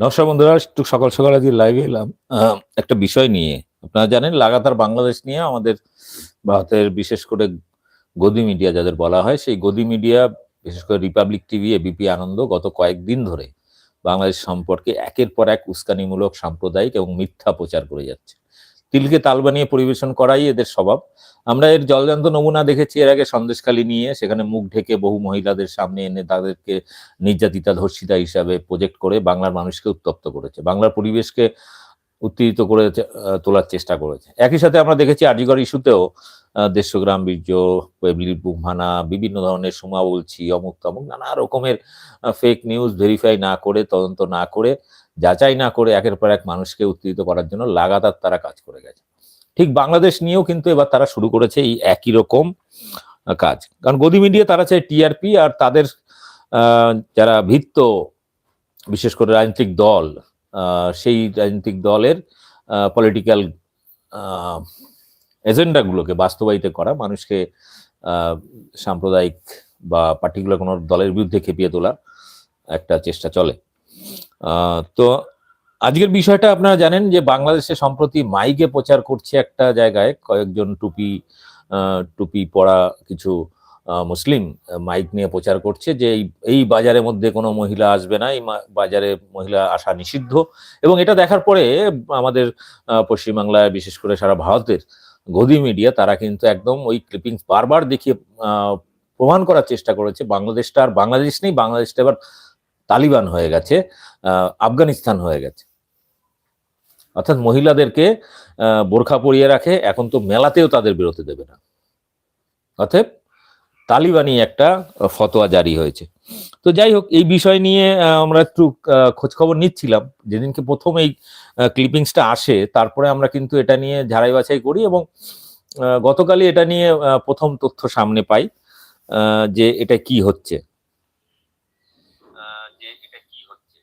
নমস্কার বন্ধুরা, একটু সকাল সকাল আজকে লাইভে এলাম। একটা বিষয় নিয়ে। আপনারা জানেন, লাগাতার বাংলাদেশ নিয়ে আমাদের ভারতের বিশেষ করে গদি মিডিয়া যাদের বলা হয়, সেই গদি মিডিয়া বিশেষ করে রিপাবলিক টিভি এবিপি আনন্দ গত কয়েকদিন ধরে বাংলাদেশ সম্পর্কে একের পর এক উস্কানিমূলক, সাম্প্রদায়িক এবং মিথ্যা প্রচার করে যাচ্ছে। তিলকে তাল বানিয়ে পরিবেশন করাই এদের স্বভাব। আমরা এর জলজান্ত নমুনা দেখেছি, এর আগে সন্দেশখালী নিয়ে, সেখানে মুখ ঢেকে বহু মহিলাদের সামনে এনে তাদেরকে নির্যাতিতা ধর্ষিতা হিসাবে প্রজেক্ট করে বাংলার মানুষকে উত্তপ্ত করেছে, বাংলার পরিবেশকে উত্তেজিত করে তোলার চেষ্টা করেছে। একই সাথে আমরা দেখেছি আজিগড় ইস্যুতেও দেশগ্রাম, বীর্য পেবলি বুকমানা বিভিন্ন ধরনের সুমা বলছি, অমুক তমুক, নানা রকমের ফেক নিউজ ভেরিফাই না করে, তদন্ত না করে যাচাই না করে একের পর এক মানুষকে উত্তেজিত করার জন্য লাগাতার তারা কাজ করে গেছে। ঠিক বাংলাদেশ নিয়েও কিন্তু এবার তারা শুরু করেছে এই একই রকম কাজ। কারণ গদি মিডিয়া তারা চায় টিআরপি আর তাদের যারা ভিত্ত বিশেষ করে রাজনৈতিক দল সেই রাজনৈতিক দলের পলিটিক্যাল এজেন্ডাগুলোকে বাস্তবায়িত করা, মানুষকে সাম্প্রদায়িক বা পার্টিকুলার কোনো দলের বিরুদ্ধে খেপিয়ে তোলার একটা চেষ্টা চলে। তো আজকের বিষয়টা আপনারা জানেন যে বাংলাদেশে সম্প্রতি মাইকে প্রচার করছে একটা জায়গায় কয়েকজন টুপি টুপি পরা কিছু মুসলিম মাইক নিয়ে প্রচার করছে যে এই বাজারের মধ্যে কোনো মহিলা আসবে না, এই বাজারে মহিলা আসা নিষিদ্ধ। এবং এটা দেখার পরে আমাদের পশ্চিমবাংলায় বিশেষ করে সারা ভারতের গদি মিডিয়া তারা কিন্তু একদম ওই ক্লিপিংস বারবার দেখিয়ে প্রমাণ করার চেষ্টা করেছে। বাংলাদেশটা আর বাংলাদেশ নেই, বাংলাদেশটা এবার তালিবান হয়ে গেছে আফগানিস্তান হয়ে গেছে। অর্থাৎ মহিলাদেরকে বোরখা পরিয়ে রাখে, এখন তো মেলাতেও তাদের বেরোতে দেবে না। অতএব তালিবানি একটা ফতোয়া জারি হয়েছে। তো যাই হোক, এই বিষয় নিয়ে আমরা একটু খোঁজ খবর নিচ্ছিলাম। যেদিনকে প্রথম এই ক্লিপিংসটা আসে, তারপরে আমরা কিন্তু এটা নিয়ে ঝাড়াই বাছাই করি এবং গতকালই এটা নিয়ে প্রথম তথ্য সামনে পাই যে এটা কি হচ্ছে যে এটা কি হচ্ছে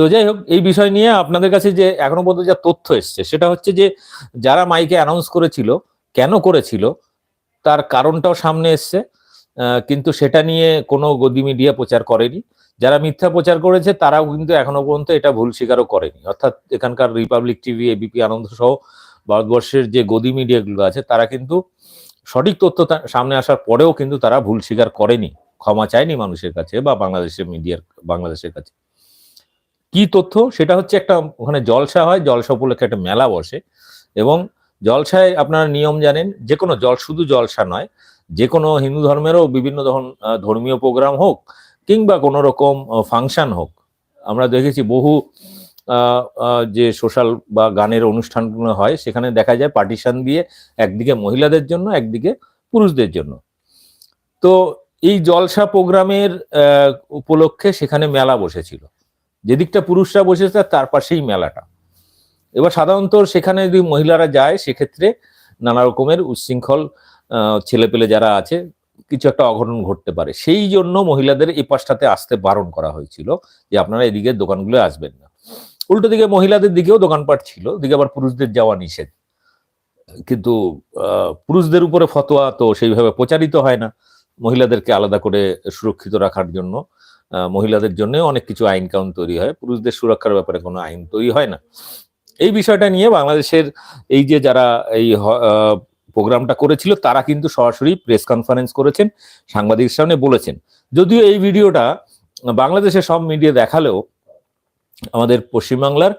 তো যাই হোক, এই বিষয় নিয়ে আপনাদের কাছে যে এখনও পর্যন্ত যা তথ্য এসছে, সেটা হচ্ছে যে যারা মাইকে অ্যানাউন্স করেছিল, কেন করেছিল, তার কারণটাও সামনে এসছে কিন্তু সেটা নিয়ে কোনো গদি মিডিয়া প্রচার করেনি। যারা মিথ্যা প্রচার করেছে, তারাও কিন্তু এখনও পর্যন্ত এটা ভুল স্বীকারও করেনি। অর্থাৎ এখানকার রিপাবলিক টিভি এবিপি আনন্দ সহ ভারতবর্ষের যে গদি মিডিয়াগুলো আছে, তারা কিন্তু সঠিক তথ্য সামনে আসার পরেও কিন্তু তারা ভুল স্বীকার করেনি। ক্ষমা চায়নি মানুষের কাছে বা বাংলাদেশের মিডিয়ার বাংলাদেশের কাছে। কি তথ্য? সেটা হচ্ছে একটা ওখানে জলসা হয়, জলসা উপলক্ষে একটা মেলা বসে এবং জলসায় আপনারা নিয়ম জানেন যে কোনো জল শুধু জলসা নয় যে কোনো হিন্দু ধর্মেরও বিভিন্ন ধরন ধর্মীয় প্রোগ্রাম হোক কিংবা কোনো রকম ফাংশন হোক। আমরা দেখেছি বহু যে সোশ্যাল বা গানের অনুষ্ঠানগুলো হয়, সেখানে দেখা যায় পার্টিশন দিয়ে একদিকে মহিলাদের জন্য, একদিকে পুরুষদের জন্য। তো এই জলসা প্রোগ্রামের উপলক্ষে সেখানে মেলা বসেছিল। যেদিকটা পুরুষরা বসেছে তার পাশেই মেলাটা। এবার সাধারণত সেখানে যদি মহিলারা যায়, সেক্ষেত্রে নানা রকমের উচ্ছৃঙ্খল ছেলেপেলে যারা আছে, কিছু একটা অঘটন ঘটতে পারে। সেই জন্য মহিলাদের এই পাশটাতে আসতে বারণ করা হয়েছিল যে আপনারা এদিকে দোকানগুলো আসবেন না। উল্টো দিকে মহিলাদের দিকেও দোকানপাট ছিল দিকে আবার পুরুষদের যাওয়া নিষেধ। কিন্তু পুরুষদের উপরে ফতোয়া তো সেইভাবে প্রচারিত হয় না। মহিলাদেরকে আলাদা করে সুরক্ষিত রাখার জন্য মহিলাদের জন্য অনেক কিছু আইন কাউন তৈরি হয়। পুরুষদের সুরক্ষার ব্যাপারে কোনো আইন তৈরি হয় না। এই বিষয়টা নিয়ে বাংলাদেশের এই যে যারা এই প্রোগ্রামটা করেছিল, তারা কিন্তু সরাসরি প্রেস কনফারেন্স করেছেন সাংবাদিকের সামনে বলেছেন। যদিও এই ভিডিওটা বাংলাদেশের সব মিডিয়া দেখালেও আমাদের পশ্চিমবাংলার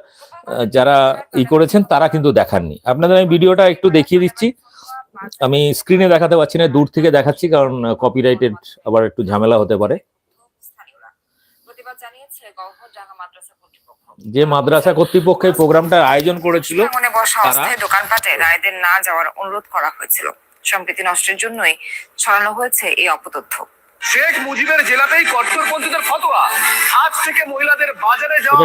যারা ই করেছেন, তারা কিন্তু দেখাননি। আপনাদের আমি ভিডিওটা একটু দেখিয়ে দিচ্ছি। আমি স্ক্রিনে দেখাতে পারছি না দূর থেকে দেখাচ্ছি কারণ কপিরাইটেড আবার একটু ঝামেলা হতে পারে। যে মাদ্রাসা কর্তৃপক্ষ। এই প্রোগ্রামটা আয়োজন করেছিল মনে দোকানপাটে রায়দের না যাওয়ার অনুরোধ করা হয়েছিল। সম্প্রীতি নষ্টের জন্যই ছড়ানো হয়েছে এই অপতথ্য। শেখ মুজিবের জেলাতেই কট্টরপন্থীদের ফতোয়া। আজ থেকে মহিলাদের বাজারে যাওয়া।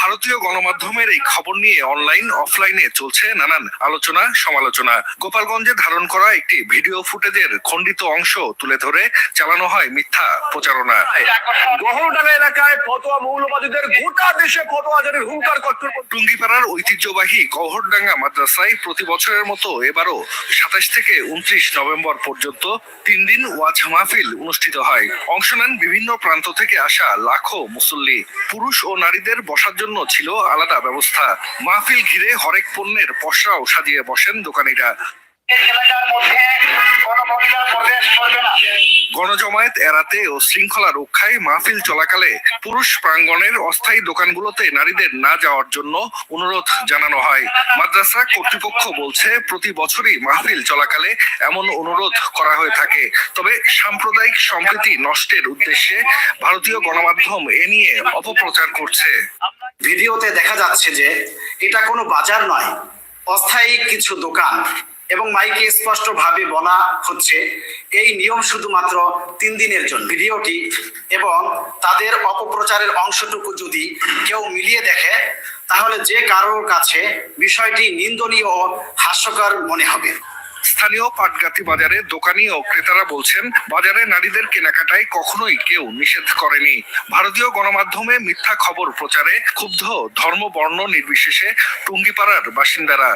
ভারতীয় গণমাধ্যমের এই খবর নিয়ে অনলাইন অফলাইনে চলছে নানান আলোচনা সমালোচনা। গোপালগঞ্জে ধারণ করা একটি ভিডিও ফুটেজের খণ্ডিত অংশ তুলে ধরে চালানো হয় মিথ্যা প্রচারণা। গহরডাঙ্গা এলাকায় ফতোয়া মৌলবাদীদের গোটা দেশে ফতোয়া জারির হুঙ্কার কট্টরপন্থী টুঙ্গিপাড়ার ঐতিহ্যবাহী গহরডাঙ্গা মাদ্রাসায় প্রতি বছরের মতো এবারও সাতাশ থেকে উনত্রিশ নভেম্বর পর্যন্ত তিন দিন ওয়াজ মাহফিল অনুষ্ঠিত হয়। অংশ নেন বিভিন্ন প্রান্ত থেকে আসা লাখো মুসল্লি। পুরুষ ও নারীদের বসার জন্য ছিল আলাদা ব্যবস্থা। মাহফিল ঘিরে হরেক পণ্যের পশরাও সাজিয়ে বসেন দোকানিরা। এলাকার মধ্যে কোনো মহিলা প্রবেশ করবে না। গণজমায়েত এড়াতে ও শৃঙ্খলা রক্ষায় মাহফিল চলাকালে পুরুষ প্রাঙ্গণের অস্থায়ী দোকানগুলোতে নারীদের না যাওয়ার জন্য অনুরোধ জানানো হয়। মাদ্রাসা কর্তৃপক্ষ বলছে প্রতি বছরই মাহফিল চলাকালে এমন অনুরোধ করা হয়ে থাকে। তবে সাম্প্রদায়িক সম্প্রীতি নষ্টের উদ্দেশ্যে ভারতীয় গণমাধ্যম এ নিয়ে অপপ্রচার করছে। ভিডিওতে দেখা যাচ্ছে যে এটা কোনো বাজার নয় অস্থায়ী কিছু দোকান। এবং মাইকে স্পষ্টভাবে বলা হচ্ছে, এই নিয়ম শুধুমাত্র তিন দিনের জন্য। ভিডিওটি এবং তাদের অপপ্রচারের অংশটুকু যদি কেউ মিলিয়ে দেখে, তাহলে যে কারোর কাছে বিষয়টি নিন্দনীয় ও হাস্যকর মনে হবে। স্থানীয় পাটগাতি বাজারে দোকানি ও ক্রেতারা বলছেন, বাজারে নারীদের কেনাকাটায় কখনোই কেউ নিষেধ করেনি। ভারতীয় গণমাধ্যমে মিথ্যা খবর প্রচারে ক্ষুব্ধ ধর্ম বর্ণ নির্বিশেষে টুঙ্গিপাড়ার বাসিন্দারা।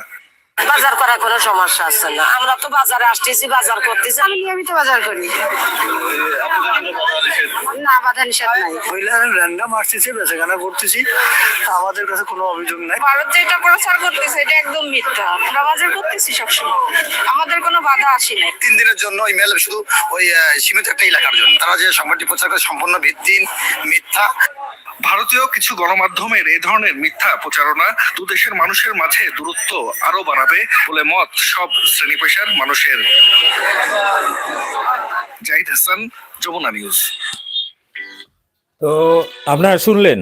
বাজার করার কোনো সমস্যা আছে না। আমরা তো বাজারে আসতেছি বাজার করতেছি। আমি নিয়মিত বাজার করি। না বাধা নিষেধ নাই। মহিলারা র্যান্ডাম আসতেছে বেচাকেনা করতেছি। আমাদের কাছে কোনো অভিযোগ নাই। ভারত যেটা প্রচার করতেছে এটা একদম মিথ্যা। আমরা বাজার করতেছি সবসময়। আমাদের কোনো বাধা আসি নাই। তিন দিনের জন্য ইমেল শুধু ওই সীমিত একটা এলাকার জন্য। তারা যে সংবাদটি প্রচার করে সম্পূর্ণ ভিত্তিহীন মিথ্যা। ভারতীয় কিছু গণমাধ্যমের এই ধরনের মিথ্যা প্রচারণা দু দেশের মানুষের মাঝে দূরত্ব আরও বাড়াবে বলে মত সব শ্রেণি পেশার মানুষের। জাহিদ হাসান, যমুনা নিউজ। তো আপনারা শুনলেন,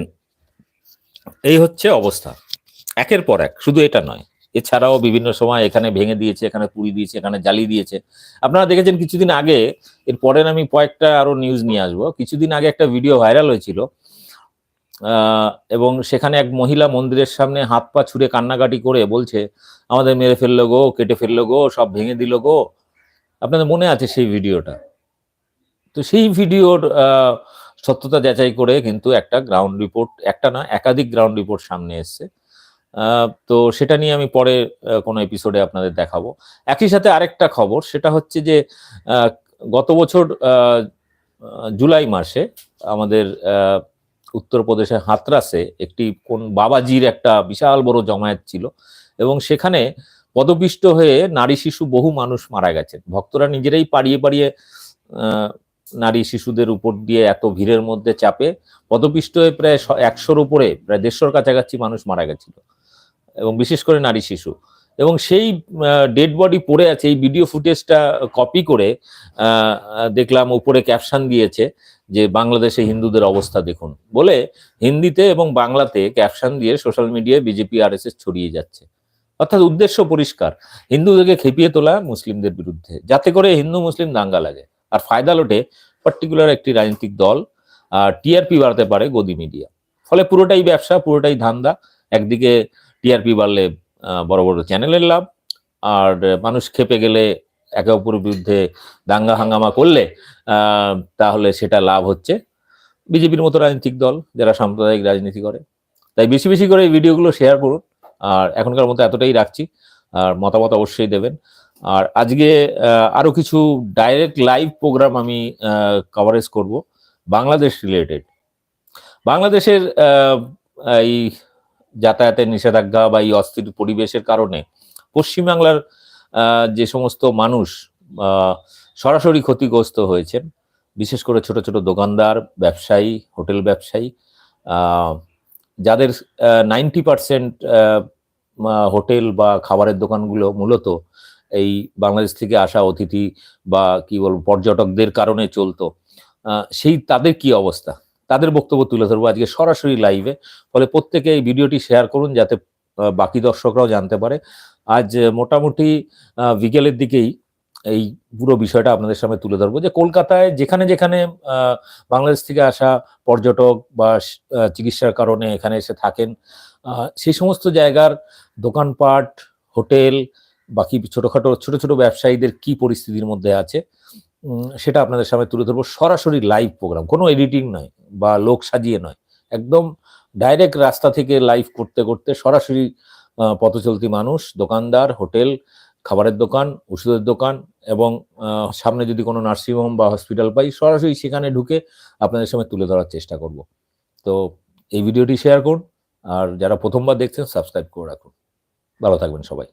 এই হচ্ছে অবস্থা। একের পর এক, শুধু এটা নয়, এছাড়াও বিভিন্ন সময় এখানে ভেঙে দিয়েছে, এখানে পুড়ি দিয়েছে, এখানে জ্বালিয়ে দিয়েছে। আপনারা দেখেছেন কিছুদিন আগে, এর পরের আমি কয়েকটা আরও নিউজ নিয়ে আসব। কিছুদিন আগে একটা ভিডিও ভাইরাল হয়েছিল এবং সেখানে এক মহিলা মন্দিরের সামনে হাত পা ছুঁড়ে কান্নাকাটি করে বলছে, আমাদের মেরে ফেলল গো, কেটে ফেলল গো, সব ভেঙে দিল গো। আপনাদের মনে আছে সেই ভিডিওটা? তো সেই ভিডিওর সত্যতা যাচাই করে কিন্তু একটা গ্রাউন্ড রিপোর্ট একটা না, একাধিক গ্রাউন্ড রিপোর্ট সামনে এসছে। তো সেটা নিয়ে আমি পরে কোনো এপিসোডে আপনাদের দেখাবো। একই সাথে আরেকটা খবর, সেটা হচ্ছে যে গত বছর জুলাই মাসে আমাদের উত্তরপ্রদেশের হাতরাসে একটি কোন বাবাজির একটা বিশাল বড় জমায়েত ছিল এবং সেখানে পদপিষ্ট হয়ে নারী শিশু বহু মানুষ মারা গেছেন। ভক্তরা নিজেরাই পাড়িয়ে পাড়িয়ে নারী শিশুদের উপর দিয়ে এত ভিড়ের মধ্যে চাপে পদপিষ্ট হয়ে প্রায় একশোর উপরে, প্রায় দেড়শোর কাছাকাছি মানুষ মারা গেছিল। এবং বিশেষ করে নারী শিশু। এবং সেই ডেড বডি পড়ে আছে, এই ভিডিও ফুটেজটা কপি করে দেখলাম উপরে ক্যাপশন দিয়েছে যে বাংলাদেশে হিন্দুদের অবস্থা দেখুন। বলে হিন্দিতে এবং বাংলাতে ক্যাপশন দিয়ে সোশ্যাল মিডিয়ায় বিজেপি আর ছড়িয়ে যাচ্ছে। অর্থাৎ উদ্দেশ্য পরিষ্কার। হিন্দুদেরকে খেপিয়ে তোলা মুসলিমদের বিরুদ্ধে, যাতে করে হিন্দু মুসলিম দাঙ্গা লাগে। আর ফায়দা লোটে পার্টিকুলার একটি রাজনৈতিক দল আর টিআরপি বাড়তে পারে গদি মিডিয়া ফলে পুরোটাই ব্যবসা, পুরোটাই ধান্দা। একদিকে টিআরপি বাড়লে বড় বড় চ্যানেলের লাভ। আর মানুষ খেপে গেলে একে অপরের বিরুদ্ধে দাঙ্গা হাঙ্গামা করলে তাহলে সেটা লাভ হচ্ছে। বিজেপির মতো রাজনৈতিক দল যারা সাম্প্রদায়িক রাজনীতি করে তাই বেশি বেশি করে এই ভিডিওগুলো শেয়ার করুন। আর এখনকার মতো এতটাই রাখছি। আর মতামত অবশ্যই দেবেন। আর আজকে আহ, আরও কিছু ডাইরেক্ট লাইভ প্রোগ্রাম আমি কভারেজ করব বাংলাদেশ রিলেটেড বাংলাদেশের এই যাতায়াতের নিষেধাজ্ঞা বা এই অস্থির পরিবেশের কারণে পশ্চিমবাংলার যে সমস্ত মানুষ সরাসরি ক্ষতিগ্রস্ত হয়েছেন, বিশেষ করে ছোট ছোট দোকানদার, ব্যবসায়ী, হোটেল ব্যবসায়ী যাদের নাইনটি পার্সেন্ট হোটেল বা খাবারের দোকানগুলো মূলত এই বাংলাদেশ থেকে আসা অতিথি বা কি বলব, পর্যটকদের কারণে চলতো। সেই তাদের কি অবস্থা? তাদের বক্তব্য তুলে ধরবো আজকে সরাসরি লাইভে ফলে প্রত্যেকে এই ভিডিওটি শেয়ার করুন যাতে বাকি দর্শকরাও জানতে পারে। আজ মোটামুটি বিকেলের দিকেই এই পুরো বিষয়টা আপনাদের সামনে তুলে ধরবো যে কলকাতায় যেখানে যেখানে বাংলাদেশ থেকে আসা পর্যটক বা চিকিৎসার কারণে এখানে এসে থাকেন সেই সমস্ত জায়গার দোকানপাট, হোটেল, বাকি ছোটখাটো, ছোট ছোট ব্যবসায়ীদের কি পরিস্থিতির মধ্যে আছে? সেটা আপনাদের সামনে তুলে ধরবো। সরাসরি লাইভ প্রোগ্রাম কোনো এডিটিং নয় বা লোক সাজিয়ে নয়। একদম ডাইরেক্ট রাস্তা থেকে লাইভ করতে করতে সরাসরি পথচলতি মানুষ, দোকানদার, হোটেল, খাবারের দোকান, ওষুধের দোকান এবং সামনে যদি কোনো নার্সিংহোম বা হসপিটাল পাই, সরাসরি সেখানে ঢুকে আপনাদের সামনে তুলে ধরার চেষ্টা করব। তো এই ভিডিওটি শেয়ার করুন আর যারা প্রথমবার দেখছেন সাবস্ক্রাইব করে রাখুন। ভালো থাকবেন সবাই।